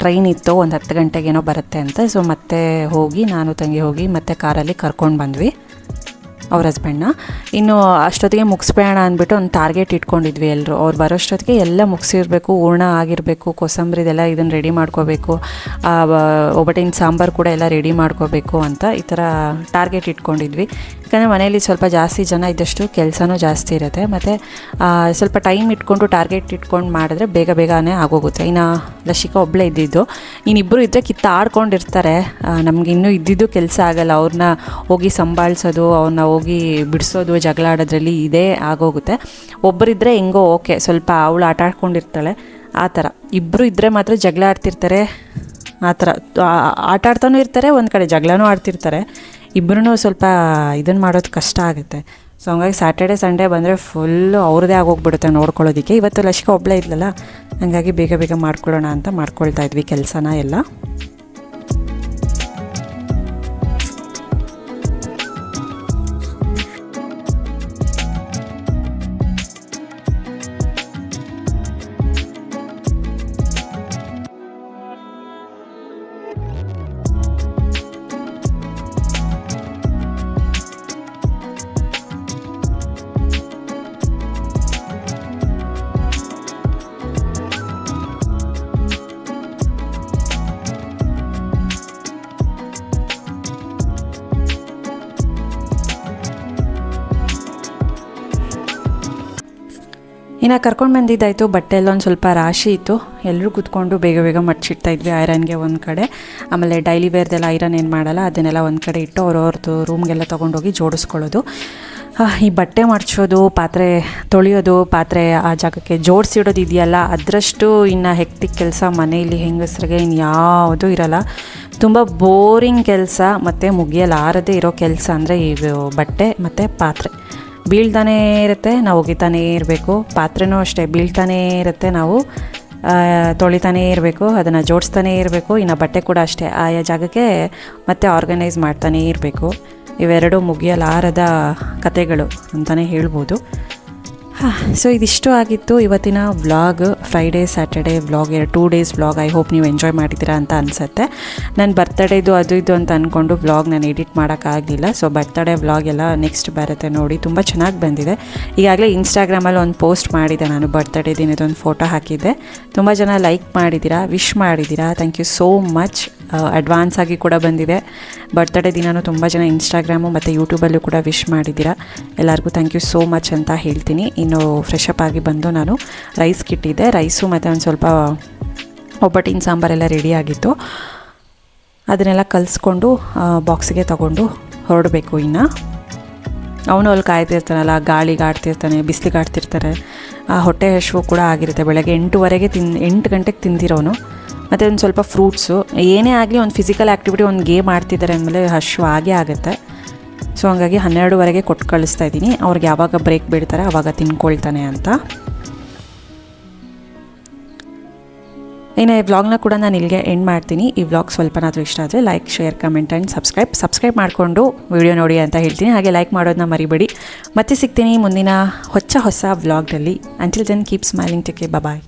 ಟ್ರೈನ್ ಇತ್ತು, ಒಂದು ಹತ್ತು ಗಂಟೆಗೇನೋ ಬರುತ್ತೆ ಅಂತ. ಸೊ ಮತ್ತೆ ಹೋಗಿ, ನಾನು ತಂಗಿ ಹೋಗಿ ಮತ್ತೆ ಕಾರಲ್ಲಿ ಕರ್ಕೊಂಡು ಬಂದ್ವಿ. ಅವ್ರ ಹಸ್ಬೆಂಡ್ನ ಇನ್ನು ಅಷ್ಟೊತ್ತಿಗೆ ಮುಗಿಸ್ಬೇಡ ಅಂದ್ಬಿಟ್ಟು ಒಂದು ಟಾರ್ಗೆಟ್ ಇಟ್ಕೊಂಡಿದ್ವಿ ಎಲ್ಲರೂ ಅವ್ರು ಬರೋಷ್ಟೊತ್ತಿಗೆ ಎಲ್ಲ ಮುಗಿಸಿರ್ಬೇಕು, ಹೂರ್ಣ ಆಗಿರಬೇಕು ಕೊಸಂಬರಿದೆಲ್ಲ ಇದನ್ನು ರೆಡಿ ಮಾಡ್ಕೋಬೇಕು ಒಬ್ಬಟ್ಟಿನ ಸಾಂಬಾರು ಕೂಡ ಎಲ್ಲ ರೆಡಿ ಮಾಡ್ಕೋಬೇಕು ಅಂತ ಈ ಥರ ಟಾರ್ಗೆಟ್ ಇಟ್ಕೊಂಡಿದ್ವಿ. ಯಾಕಂದರೆ ಮನೆಯಲ್ಲಿ ಸ್ವಲ್ಪ ಜಾಸ್ತಿ ಜನ ಇದ್ದಷ್ಟು ಕೆಲಸನೂ ಜಾಸ್ತಿ ಇರುತ್ತೆ. ಮತ್ತು ಸ್ವಲ್ಪ ಟೈಮ್ ಇಟ್ಕೊಂಡು ಟಾರ್ಗೆಟ್ ಇಟ್ಕೊಂಡು ಮಾಡಿದ್ರೆ ಬೇಗ ಬೇಗನೆ ಆಗೋಗುತ್ತೆ. ಇನ್ನು ಲಶಿಕಾ ಒಬ್ಬಳೇ ಇದ್ದಿದ್ದು. ಇನ್ನಿಬ್ಬರು ಇದ್ದರೆ ಕಿತ್ತಾಡ್ಕೊಂಡಿರ್ತಾರೆ. ನಮಗೆ ಇನ್ನೂ ಇದ್ದಿದ್ದು ಕೆಲಸ ಆಗಲ್ಲ. ಅವ್ರನ್ನ ಹೋಗಿ ಸಂಭಾಳಿಸೋದು, ಅವ್ರನ್ನ ಹೋಗಿ ಬಿಡಿಸೋದು, ಜಗಳ ಆಡೋದ್ರಲ್ಲಿ ಇದೇ ಆಗೋಗುತ್ತೆ. ಒಬ್ಬರಿದ್ದರೆ ಹೆಂಗೋ ಓಕೆ, ಸ್ವಲ್ಪ ಅವಳು ಆಟ ಆಡ್ಕೊಂಡಿರ್ತಾಳೆ, ಆ ಥರ. ಇಬ್ಬರು ಇದ್ದರೆ ಮಾತ್ರ ಜಗಳ ಆಡ್ತಿರ್ತಾರೆ, ಆ ಥರ. ಆಟ ಆಡ್ತಾನೂ ಇರ್ತಾರೆ, ಒಂದು ಕಡೆ ಜಗಳನೂ ಆಡ್ತಿರ್ತಾರೆ. ಇಬ್ಬರೂ ಸ್ವಲ್ಪ ಇದನ್ನು ಮಾಡೋದು ಕಷ್ಟ ಆಗುತ್ತೆ. ಸೊ ಹಂಗಾಗಿ ಸ್ಯಾಟರ್ಡೆ ಸಂಡೇ ಬಂದರೆ ಫುಲ್ಲು ಅವ್ರದ್ದೇ ಆಗೋಗ್ಬಿಡುತ್ತೆ ನೋಡ್ಕೊಳ್ಳೋದಕ್ಕೆ. ಇವತ್ತು ಲಶಿಕ ಒಬ್ಬಳೇ ಇದ್ಲಲ್ಲ, ಹಾಗಾಗಿ ಬೇಗ ಬೇಗ ಮಾಡ್ಕೊಳ್ಳೋಣ ಅಂತ ಮಾಡ್ಕೊಳ್ತಾ ಇದ್ವಿ ಕೆಲಸನ ಎಲ್ಲ. ಇನ್ನು ಕರ್ಕೊಂಡು ಬಂದಿದ್ದಾಯಿತು, ಬಟ್ಟೆ ಎಲ್ಲ ಒಂದು ಸ್ವಲ್ಪ ರಾಶಿ ಇತ್ತು. ಎಲ್ಲರೂ ಕೂತ್ಕೊಂಡು ಬೇಗ ಬೇಗ ಮಡ್ಚಿಡ್ತಾ ಇದ್ವಿ ಐರನ್ಗೆ ಒಂದು ಕಡೆ. ಆಮೇಲೆ ಡೈಲಿ ವೇರ್ದೆಲ್ಲ ಐರನ್ ಏನು ಮಾಡಲ್ಲ, ಅದನ್ನೆಲ್ಲ ಒಂದು ಕಡೆ ಇಟ್ಟು ಅವ್ರವ್ರದ್ದು ರೂಮ್ಗೆಲ್ಲ ತೊಗೊಂಡೋಗಿ ಜೋಡಿಸ್ಕೊಳ್ಳೋದು. ಈ ಬಟ್ಟೆ ಮಡ್ಚೋದು ಪಾತ್ರೆ ತೊಳೆಯೋದು, ಪಾತ್ರೆ ಆ ಜಾಗಕ್ಕೆ ಜೋಡಿಸಿಡೋದು ಇದೆಯಲ್ಲ, ಅದರಷ್ಟು ಇನ್ನು ಹೆಕ್ಟಿಕ್ ಕೆಲಸ ಮನೆಯಲ್ಲಿ ಹೆಂಗಸ್ರಿಗೆ ಇನ್ಯಾವುದೂ ಇರಲ್ಲ. ತುಂಬ ಬೋರಿಂಗ್ ಕೆಲಸ, ಮತ್ತು ಮುಗಿಯಲಾರದೇ ಇರೋ ಕೆಲಸ ಅಂದರೆ ಈ ಬಟ್ಟೆ ಮತ್ತು ಪಾತ್ರೆ. ಬೀಳ್ತಾನೇ ಇರುತ್ತೆ, ನಾವು ಒಗಿತಾನೇ ಇರಬೇಕು. ಪಾತ್ರೆನೂ ಅಷ್ಟೇ, ಬೀಳ್ತಾನೇ ಇರುತ್ತೆ ನಾವು. ತೊಳಿತಾನೇ ಇರಬೇಕು, ಅದನ್ನು ಜೋಡಿಸ್ತಾನೇ ಇರಬೇಕು. ಇನ್ನು ಬಟ್ಟೆ ಕೂಡ ಅಷ್ಟೇ, ಆಯಾ ಜಾಗಕ್ಕೆ ಮತ್ತೆ ಆರ್ಗನೈಸ್ ಮಾಡ್ತಾನೇ ಇರಬೇಕು. ಇವೆರಡು ಮುಗಿಯಲಾರದ ಕತೆಗಳು ಅಂತಲೇ ಹೇಳ್ಬೋದು. ಸೊ ಇದಿಷ್ಟು ಆಗಿತ್ತು ಇವತ್ತಿನ ವ್ಲಾಗ್ ಫ್ರೈಡೇ ಸ್ಯಾಟರ್ಡೇ ವ್ಲಾಗ್ ಎರಡು two days vlog I hope ನೀವು ಎಂಜಾಯ್ ಮಾಡಿದ್ದೀರಾ ಅಂತ ಅನಿಸುತ್ತೆ. ನನ್ನ ಬರ್ತಡೇದು ಅದು ಇದು ಅಂತ ಅಂದ್ಕೊಂಡು ವ್ಲಾಗ್ ನಾನು ಎಡಿಟ್ ಮಾಡೋಕ್ಕಾಗಲಿಲ್ಲ ಸೊ ಬರ್ತಡೇ ವ್ಲಾಗ್ ಎಲ್ಲ ನೆಕ್ಸ್ಟ್ ಬರುತ್ತೆ ನೋಡಿ. ತುಂಬ ಚೆನ್ನಾಗಿ ಬಂದಿದೆ. ಈಗಾಗಲೇ ಇನ್ಸ್ಟಾಗ್ರಾಮಲ್ಲಿ ಒಂದು ಪೋಸ್ಟ್ ಮಾಡಿದೆ ನಾನು ಬರ್ತಡೇ ದಿನದೊಂದು ಫೋಟೋ ಹಾಕಿದ್ದೆ. ತುಂಬ ಜನ ಲೈಕ್ ಮಾಡಿದ್ದೀರಾ ವಿಶ್ ಮಾಡಿದ್ದೀರಾ. Thank you so much advance ಆಗಿ ಕೂಡ ಬಂದಿದೆ. ಬರ್ತ್ಡೇ ದಿನವೂ ತುಂಬ ಜನ ಇನ್ಸ್ಟಾಗ್ರಾಮು ಮತ್ತು ಯೂಟ್ಯೂಬಲ್ಲೂ ಕೂಡ ವಿಶ್ ಮಾಡಿದ್ದೀರಾ. ಎಲ್ಲರಿಗೂ ಥ್ಯಾಂಕ್ ಯು ಸೋ ಮಚ್ ಅಂತ ಹೇಳ್ತೀನಿ. ಇನ್ನು ಫ್ರೆಶ್ ಅಪ್ ಆಗಿ ಬಂದು ನಾನು ರೈಸ್ ಕಿಟ್ಟಿದ್ದೆ. ರೈಸು ಮತ್ತು ಒಂದು ಸ್ವಲ್ಪ ಒಬ್ಬಟ್ಟಿನ ಸಾಂಬಾರೆಲ್ಲ ರೆಡಿ ಆಗಿತ್ತು. ಅದನ್ನೆಲ್ಲ ಕಲಿಸ್ಕೊಂಡು ಬಾಕ್ಸಿಗೆ ತಗೊಂಡು ಹೊರಡಬೇಕು ಇನ್ನು. ಅವನು ಅಲ್ಲಿ ಕಾಯ್ತಿರ್ತಾನಲ್ಲ, ಗಾಳಿಗೆ ಆಡ್ತಿರ್ತಾನೆ, ಬಿಸಿಲಿಗೆ ಆಡ್ತಿರ್ತಾರೆ. ಆ ಹೊಟ್ಟೆ ಹಸಿವು ಕೂಡ ಆಗಿರುತ್ತೆ. ಬೆಳಗ್ಗೆ ಎಂಟುವರೆಗೆ ತಿನ್, ಎಂಟು ಗಂಟೆಗೆ ತಿಂದಿರೋನು. ಮತ್ತು ಒಂದು ಸ್ವಲ್ಪ ಫ್ರೂಟ್ಸು ಏನೇ ಆಗಲಿ ಒಂದು ಫಿಸಿಕಲ್ ಆ್ಯಕ್ಟಿವಿಟಿ ಒಂದು ಗೇಮ್ ಆಡ್ತಿದ್ದಾರೆ ಅಂದಮೇಲೆ ಹಶು ಆಗೇ ಆಗುತ್ತೆ. ಸೊ ಹಂಗಾಗಿ ಹನ್ನೆರಡುವರೆಗೆ ಕೊಟ್ಟು ಕಳಿಸ್ತಾ ಇದ್ದೀನಿ. ಅವ್ರಿಗೆ ಯಾವಾಗ ಬ್ರೇಕ್ ಬಿಡ್ತಾರೆ ಆವಾಗ ತಿನ್ಕೊಳ್ತಾನೆ ಅಂತ. ಇನ್ನು ಈ ವ್ಲಾಗ್ನ ಕೂಡ ನಾನು ಇಲ್ಲಿಗೆ ಎಂಡ್ ಮಾಡ್ತೀನಿ. ಈ ವ್ಲಾಗ್ ಸ್ವಲ್ಪನಾದರೂ ಇಷ್ಟ ಆದರೆ like share comment and subscribe subscribe ಮಾಡಿಕೊಂಡು ವಿಡಿಯೋ ನೋಡಿ ಅಂತ ಹೇಳ್ತೀನಿ. ಹಾಗೆ ಲೈಕ್ ಮಾಡೋದನ್ನ ಮರಿಬೇಡಿ. ಮತ್ತೆ ಸಿಗ್ತೀನಿ ಮುಂದಿನ ಹೊಚ್ಚ ಹೊಸ ವ್ಲಾಗ್ನಲ್ಲಿ until then keep smiling take care bye